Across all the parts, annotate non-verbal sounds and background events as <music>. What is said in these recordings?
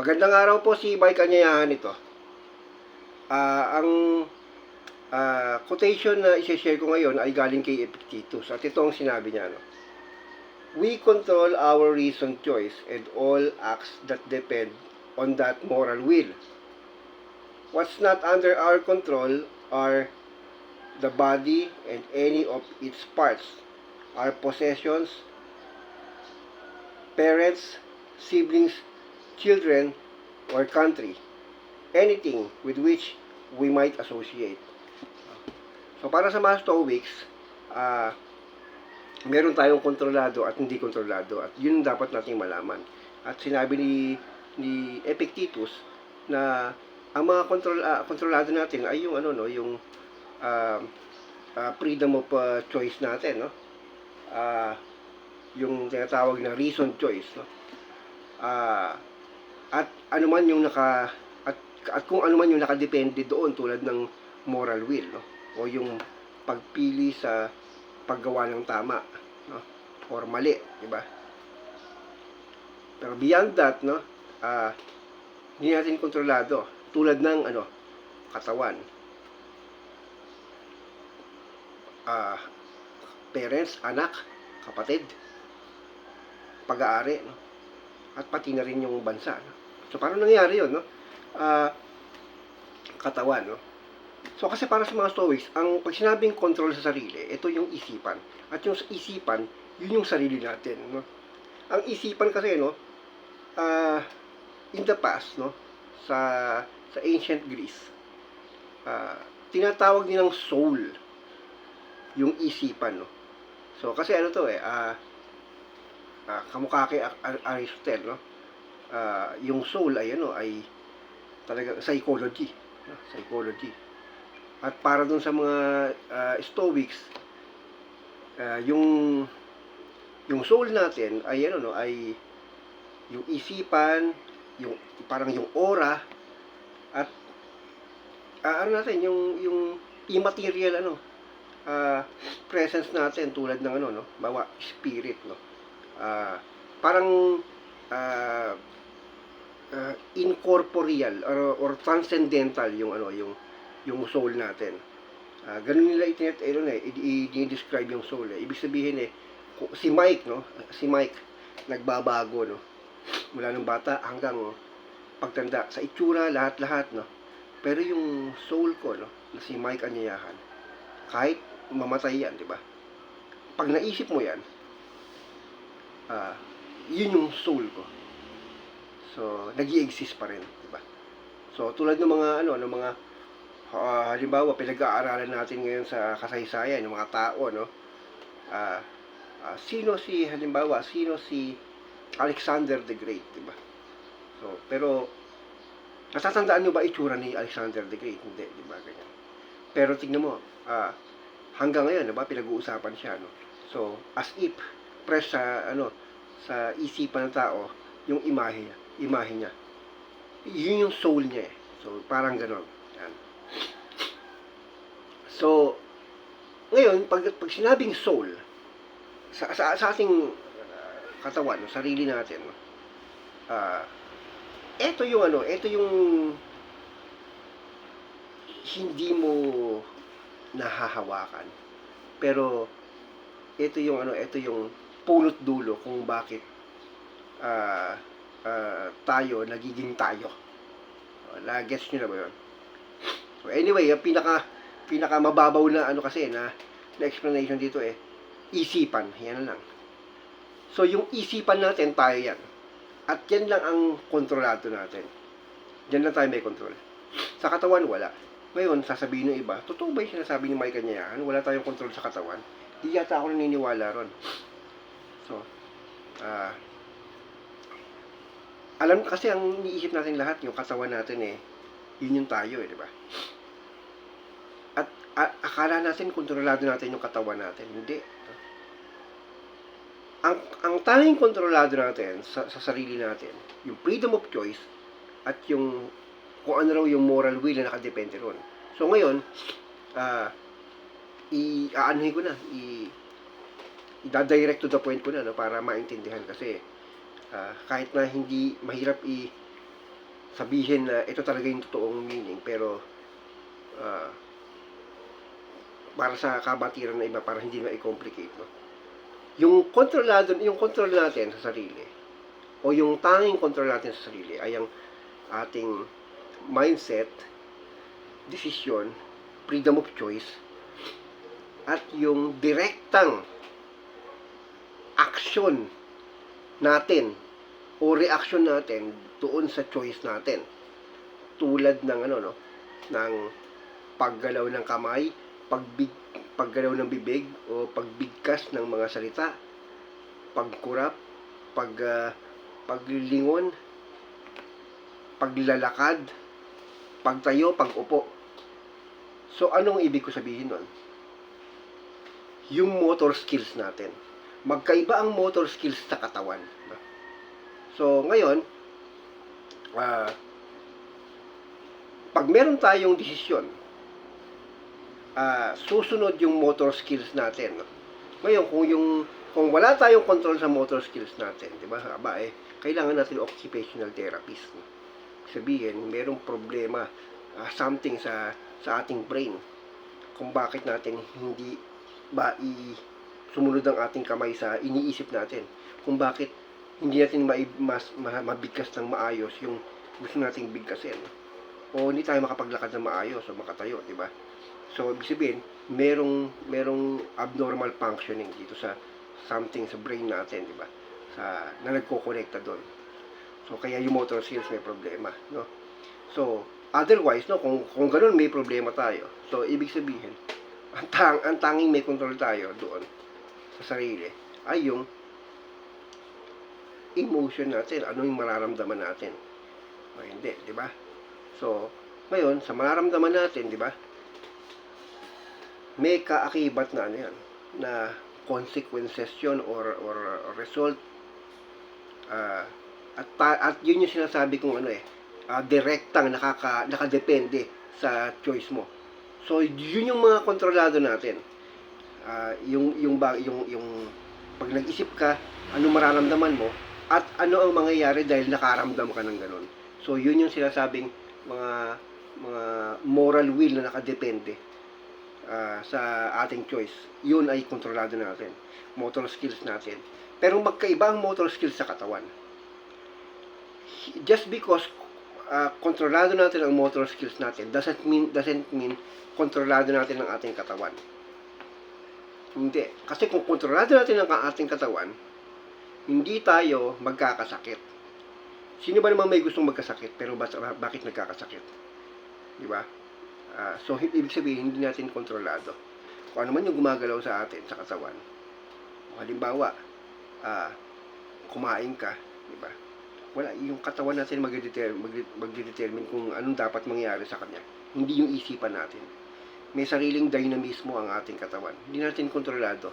Magandang araw po si Mike Kanyayahan ito. Ah, ang ah, quotation na i-share ko ngayon ay galing kay Epictetus. At ito ang sinabi niya. No? We control our reason choice and all acts that depend on that moral will. What's not under our control are the body and any of its parts, our possessions, parents, siblings, children, or country. Anything with which we might associate. So para sa mga Stoics, ah meron tayong kontrolado at hindi kontrolado at yun dapat nating malaman. At sinabi ni ni Epictetus na ang mga kontrol ah, kontrolado natin ay yung ano no, yung ah, ah, freedom of ah, choice natin, no? Ah, yung tinatawag na reason choice, no? Ah, at ano man yung naka at, at kung ano man yung nakadepende doon tulad ng moral will, no? O yung pagpili sa paggawa ng tama, no? Or mali, di ba? Pero beyond that, no? Ah, hindi natin kontrolado tulad ng ano, katawan. Ah, parents, anak, kapatid, pag-aari, no? At pati na rin yung bansa, no? So, paano nangyari yun, no? Ah, katawan, no? So, kasi para sa mga Stoics, ang pag sinabing control sa sarili, ito yung isipan. At yung isipan, yun yung sarili natin, no? Ang isipan kasi, no, ah, in the past, no, sa sa ancient Greece, ah, tinatawag nilang soul yung isipan, no. So, kasi ano to eh, ah, ah, kamukha kay Ar- Ar- Aristotle, no, ah, yung soul ay ano, ay talaga psychology, no? psychology. At para dun sa mga ah, Stoics, ah, yung yung soul natin ay ano no, ay yung isipan, yung parang yung aura at ah, ano natin yung yung immaterial ano ah, presence natin tulad ng ano no, bawa spirit no. Ah, parang ah, ah, incorporeal or, or transcendental yung ano yung yung soul natin. Ah, ganun nila itinet eh, ano, eh, i-describe yung soul eh. Ibig sabihin eh si Mike no, si Mike nagbabago no. Mula nung bata hanggang oh, pagtanda sa itsura lahat-lahat no. Pero yung soul ko no, na si Mike Anyayahan, kahit mamatay yan, di ba? Pag naisip mo yan, ah, yun yung soul ko. So, nag exist pa rin, di ba? So, tulad ng mga ano, ng mga ah, halimbawa pinag-aaralan natin ngayon sa kasaysayan ng mga tao, no? Ah, ah, sino si halimbawa, sino si Alexander the Great, di ba? So, pero natatandaan niyo ba itsura ni Alexander the Great? Hindi, di ba? Ganyan. Pero tingnan mo, ah, hanggang ngayon, di ba, pinag-uusapan siya, no? So, as if fresh sa ano sa isipan ng tao yung imahe niya, imahe niya. Yun yung soul niya eh. So, parang ganon. Yan. So, ngayon, pag, pag sinabing soul, sa, sa, sa ating uh, katawan, sarili natin, ah, eto yung ano, eto yung hindi mo nahahawakan. Pero, ito yung ano, ito yung pulot dulo kung bakit ah ah, tayo nagiging tayo. Na-gets nyo na ba yun? So anyway, ang pinaka pinaka mababaw na ano kasi na, na explanation dito eh isipan, yan lang. So yung isipan natin tayo yan. At yan lang ang kontrolado natin. Yan lang tayo may control. Sa katawan wala. Ngayon, sasabihin ng iba, totoo ba yung sinasabi ni Mike Kanyayahan? Wala tayong control sa katawan. Di yata ako naniniwala ron. So, ah, alam kasi ang iniisip natin lahat, yung katawan natin eh, yun yung tayo eh, di ba? At a- akala natin kontrolado natin yung katawan natin. Hindi. Ang, ang tanging kontrolado natin sa, sa sarili natin, yung freedom of choice at yung kung ano raw yung moral will na nakadepende ron. So ngayon, ah, i-aanuhin ko na, i i-direct to the point ko na no, para maintindihan kasi ah, kahit na hindi mahirap i sabihin na ito talaga yung totoong meaning pero ah, para sa kabatiran na iba para hindi ma-complicate no? yung kontrolado yung control natin sa sarili o yung tanging control natin sa sarili ay ang ating mindset decision freedom of choice at yung direktang action natin o reaction natin doon sa choice natin. Tulad ng ano no, ng paggalaw ng kamay, pagbig, paggalaw ng bibig o pagbigkas ng mga salita, pagkurap, pag ah, paglingon, paglalakad, pagtayo, pagupo. So anong ibig ko sabihin nun? Yung motor skills natin. Magkaiba ang motor skills sa katawan. So, ngayon, ah, pag meron tayong desisyon, ah, susunod yung motor skills natin. No? Ngayon, kung yung kung wala tayong control sa motor skills natin, di ba? Aba, eh, kailangan natin occupational therapist. No? Sabihin, merong problema, ah, something sa sa ating brain. Kung bakit natin hindi ba i sumunod ang ating kamay sa iniisip natin. Kung bakit hindi natin mai, mas, ma, mabigkas ng maayos yung gusto nating bigkasin. O hindi tayo makapaglakad ng maayos o makatayo, di ba? So, ibig sabihin, merong, merong abnormal functioning dito sa something sa brain natin, di ba? Sa, na nagko-connecta doon. So, kaya yung motor skills may problema, no? So, otherwise, no, kung, kung ganun may problema tayo, so, ibig sabihin, ang, tang, ang tanging may control tayo doon sa sarili ay yung emotion natin, ano yung mararamdaman natin. O hindi, di ba? So, ngayon, sa mararamdaman natin, di ba? May kaakibat na ano yan, na consequences yun or, or, result. Ah, at, at yun yung sinasabi kong ano eh, ah, direktang nakaka, nakadepende sa choice mo. So, yun yung mga kontrolado natin. Ah, yung, yung, ba, yung, yung, pag nag-isip ka, ano mararamdaman mo, at ano ang mangyayari dahil nakaramdam ka ng ganun. So, yun yung sinasabing mga mga moral will na nakadepende ah, sa ating choice. Yun ay kontrolado natin. Motor skills natin. Pero magkaiba ang motor skills sa katawan. Just because ah, kontrolado natin ang motor skills natin doesn't mean doesn't mean kontrolado natin ang ating katawan. Hindi. Kasi kung kontrolado natin ang ating katawan, hindi tayo magkakasakit. Sino ba naman may gustong magkasakit pero ba, bakit nagkakasakit? Di ba? Ah, so, ibig sabihin, hindi natin kontrolado. Kung ano man yung gumagalaw sa atin, sa katawan. Halimbawa, ah, kumain ka, di ba? Wala, yung katawan natin magdedetermine, magdedetermine kung anong dapat mangyari sa kanya. Hindi yung isipan natin. May sariling dynamismo ang ating katawan. Hindi natin kontrolado.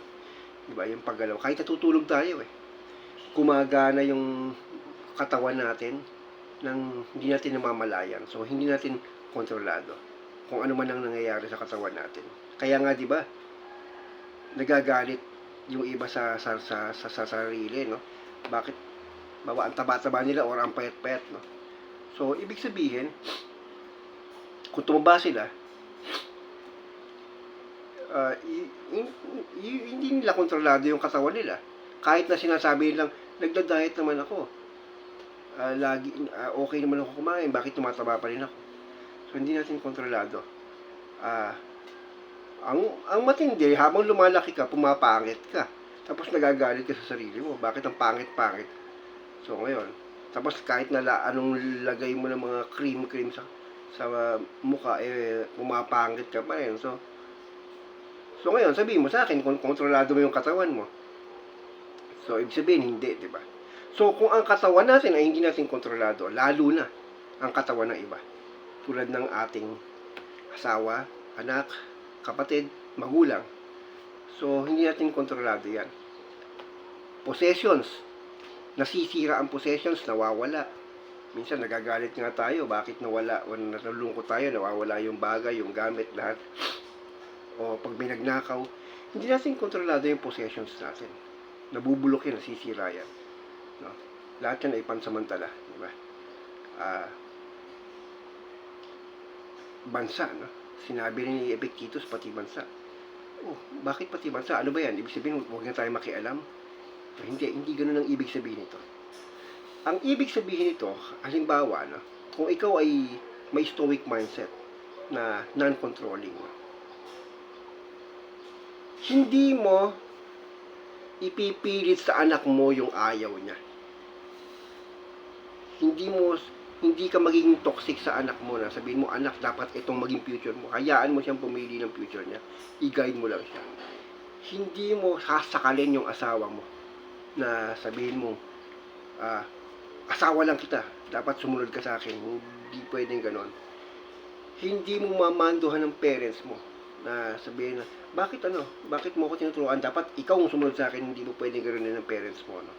Di ba? Yung paggalaw. Kahit natutulog tayo eh. Gumagana yung katawan natin nang hindi natin namamalayan. So, hindi natin kontrolado kung ano man ang nangyayari sa katawan natin. Kaya nga, di ba, nagagalit yung iba sa sa, sa, sa, sa sarili, no? Bakit bawa ang taba-taba nila or ang payat-payat, no? So, ibig sabihin, kung tumaba sila, i- hindi nila kontrolado yung katawan nila. Kahit na sinasabi nilang, nagda-diet naman ako. Ah, lagi, ah, okay naman ako kumain, bakit tumataba pa rin ako? So, hindi natin kontrolado. Ah, ang, ang matindi, habang lumalaki ka, pumapangit ka. Tapos nagagalit ka sa sarili mo. Bakit ang pangit-pangit? So, ngayon, tapos kahit na la, anong lagay mo ng mga cream-cream sa sa uh, mukha, eh, pumapangit ka pa rin. So, so ngayon, sabihin mo sa akin, kung kontrolado mo yung katawan mo. So, ibig sabihin, hindi, di ba? So, kung ang katawan natin ay hindi natin kontrolado, lalo na ang katawan ng iba. Tulad ng ating asawa, anak, kapatid, magulang. So, hindi natin kontrolado yan. Possessions. Nasisira ang possessions, nawawala. Minsan nagagalit nga tayo, bakit nawala o nalulungkot tayo, nawawala yung bagay, yung gamit, lahat. O pag may nagnakaw, hindi natin kontrolado yung possessions natin. Nabubulok yan, nasisira yan. No? Lahat yan ay pansamantala, di ba? Ah, bansa, no? Sinabi rin ni Epictetus, pati bansa. Oh, bakit pati bansa? Ano ba yan? Ibig sabihin, huwag na tayo makialam? Hindi, hindi ganun ang ibig sabihin nito. Ang ibig sabihin nito, halimbawa, no, kung ikaw ay may stoic mindset na non-controlling, no, hindi mo ipipilit sa anak mo yung ayaw niya. Hindi mo hindi ka magiging toxic sa anak mo na sabihin mo anak dapat itong maging future mo. Hayaan mo siyang pumili ng future niya. I-guide mo lang siya. Hindi mo sasakalin yung asawa mo na sabihin mo ah, asawa lang kita. Dapat sumunod ka sa akin. Hindi pwedeng ganon. Hindi mo mamanduhan ng parents mo na sabihin na, bakit ano, bakit mo ako tinuturuan? Dapat ikaw ang sumunod sa akin, hindi mo pwedeng ganoon ng parents mo. No?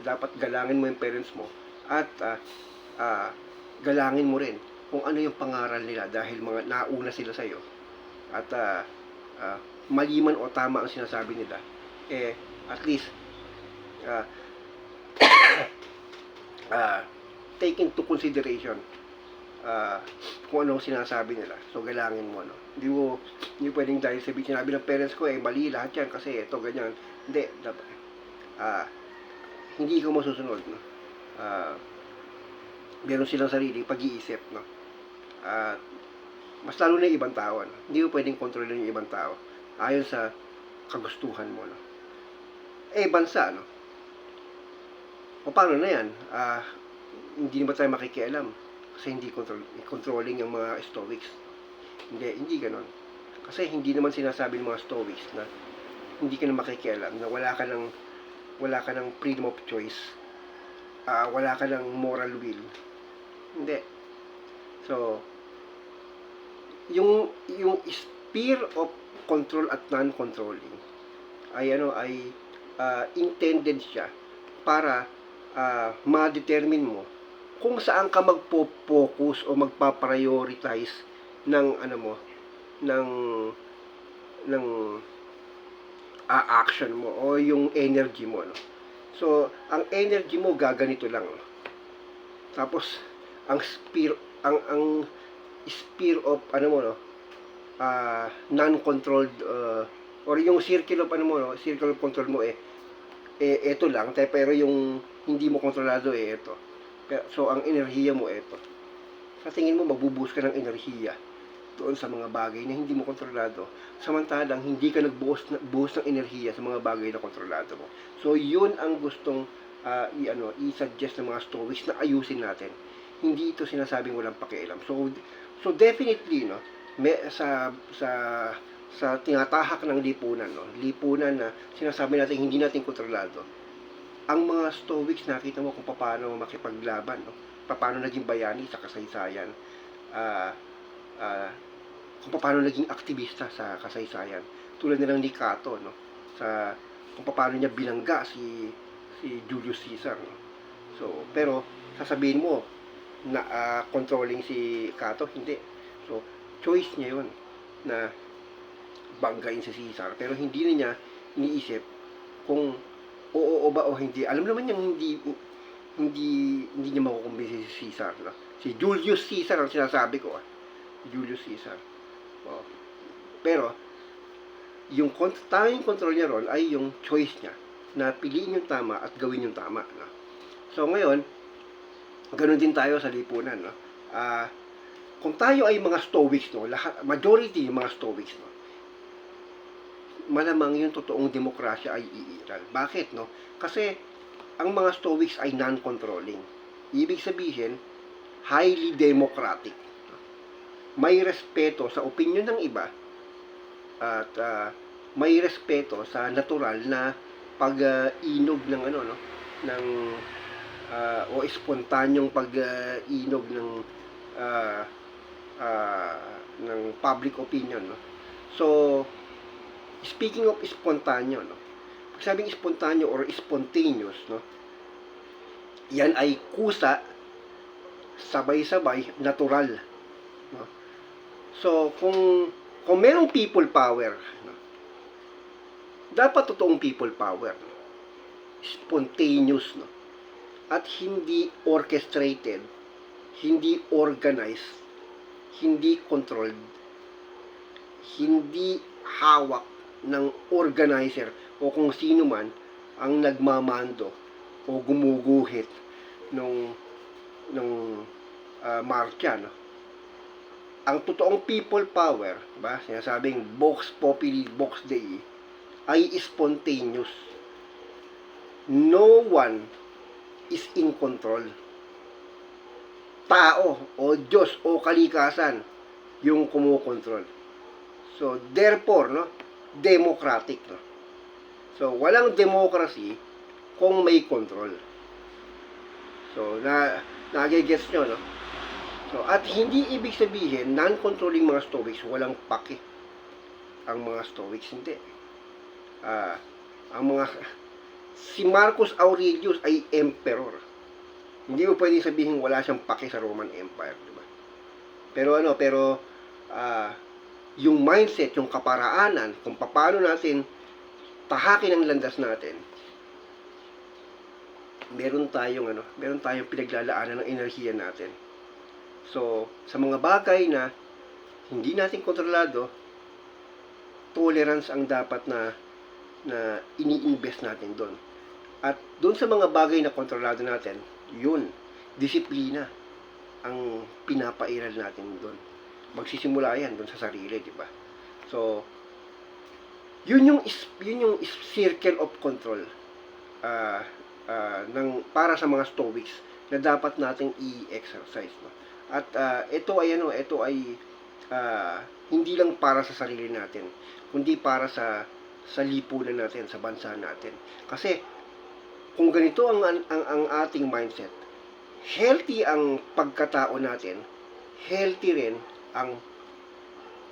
Dapat galangin mo yung parents mo at ah, ah, galangin mo rin kung ano yung pangaral nila dahil mga nauna sila sa iyo. At ah, ah, mali o tama ang sinasabi nila, eh, at least, ah, <coughs> ah, take into consideration ah, kung ano ang sinasabi nila. So, galangin mo, no? Hindi mo, hindi pwedeng dahil sabi, sinabi ng parents ko, eh, mali lahat yan kasi ito, ganyan. Hindi, dapat, ah, hindi ikaw masusunod, no? Ah, meron silang sarili, pag-iisip, no? At, mas lalo na yung ibang tao, no? Hindi mo pwedeng kontrolin yung ibang tao ayon sa kagustuhan mo, no? Eh, bansa, no? O paano na yan? Ah, hindi ba tayo makikialam? Kasi hindi control, controlling yung mga stoics. Hindi, hindi ganon. Kasi hindi naman sinasabi ng mga stoics na hindi ka na makikialam, na wala ka ng wala ka ng freedom of choice. Ah, wala ka ng moral will. Hindi. So, yung yung sphere of control at non-controlling ay ano ay ah, intended siya para ah, ma-determine mo kung saan ka magpo-focus o magpa-prioritize ng ano mo ng ng ah, action mo o yung energy mo no. So, ang energy mo gaganito lang. no? Tapos ang sphere ang ang sphere of ano mo no ah, non-controlled uh, or yung circle of ano mo no, circle of control mo eh eh eto lang te, pero yung hindi mo kontrolado eh ito. So ang enerhiya mo ito. Sa tingin mo magbubuhos ka ng enerhiya doon sa mga bagay na hindi mo kontrolado. Samantalang hindi ka nagbuhos na, buhos ng enerhiya sa mga bagay na kontrolado mo. So yun ang gustong ah, i ano i-suggest ng mga stoics na ayusin natin. Hindi ito sinasabing walang pakialam. So so definitely no, may, sa sa sa tinatahak ng lipunan no, lipunan na sinasabi natin hindi natin kontrolado. Ang mga stoics nakita mo kung paano makipaglaban no, paano naging bayani sa kasaysayan. Ah ah, kung paano naging aktivista sa kasaysayan. Tulad nilang ni Cato, no? Sa kung paano niya bilangga si si Julius Caesar. No? So, pero sasabihin mo na ah, controlling si Cato, hindi. So, choice niya 'yon na banggain si Caesar, pero hindi na niya iniisip kung oo o ba o hindi. Alam naman niya hindi hindi hindi niya makukumbinsi si Caesar. No? Si Julius Caesar ang sinasabi ko. Ah. Julius Caesar. Oh. Pero, yung kont- tanging control niya ron ay yung choice niya na piliin yung tama at gawin yung tama. No? So, ngayon, ganun din tayo sa lipunan. No? Ah, kung tayo ay mga stoics, no, lahat, majority yung mga stoics, no, malamang yung totoong demokrasya ay iiral. Bakit, no? Kasi, ang mga stoics ay non-controlling. Ibig sabihin, highly democratic may respeto sa opinion ng iba at ah, may respeto sa natural na pag-inog ng ano no ng ah, o spontanyong pag-inog ng ah, ah, ng public opinion no so speaking of spontaneo no pag sabing spontaneo or spontaneous no yan ay kusa sabay-sabay natural no So, kung kung merong people power, no, dapat totoong people power. No? Spontaneous, no? At hindi orchestrated, hindi organized, hindi controlled, hindi hawak ng organizer o kung sino man ang nagmamando o gumuguhit nung nung ah, marcha no? Ang totoong people power ba sinasabing vox populi vox dei ay spontaneous. No one is in control. Tao o Diyos o kalikasan yung kumukontrol. So therefore no democratic no so walang democracy kung may control. So na nagigets nyo no? So at hindi ibig sabihin non-controlling mga stoics walang pake. Ang mga stoics hindi. Ah ang mga si Marcus Aurelius ay emperor. Hindi mo pwedeng sabihin wala siyang pake sa Roman Empire, di ba? Pero ano, pero ah, yung mindset, yung kaparaanan, kung paano natin tahakin ang landas natin, meron tayong ano, meron tayong pinaglalaanan ng enerhiya natin. So, sa mga bagay na hindi natin kontrolado, tolerance ang dapat na na ini-invest natin doon. At doon sa mga bagay na kontrolado natin, yun, disiplina ang pinapairal natin doon. Magsisimula yan doon sa sarili, di ba? So, yun yung yun yung circle of control ah ah, ng para sa mga stoics na dapat nating i-exercise no. At ah, ito ay ano, ito ay ah, hindi lang para sa sarili natin, kundi para sa sa lipunan natin, sa bansa natin. Kasi kung ganito ang, ang, ang ating mindset, healthy ang pagkatao natin, healthy rin ang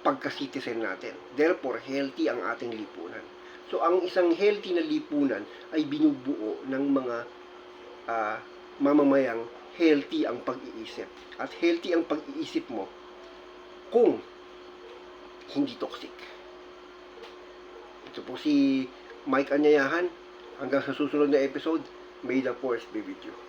pagka-citizen natin. Therefore, healthy ang ating lipunan. So, ang isang healthy na lipunan ay binubuo ng mga ah, mamamayang healthy ang pag-iisip. At healthy ang pag-iisip mo kung hindi toxic. Ito po si Mike Anyayahan. Hanggang sa susunod na episode, may the force be with you.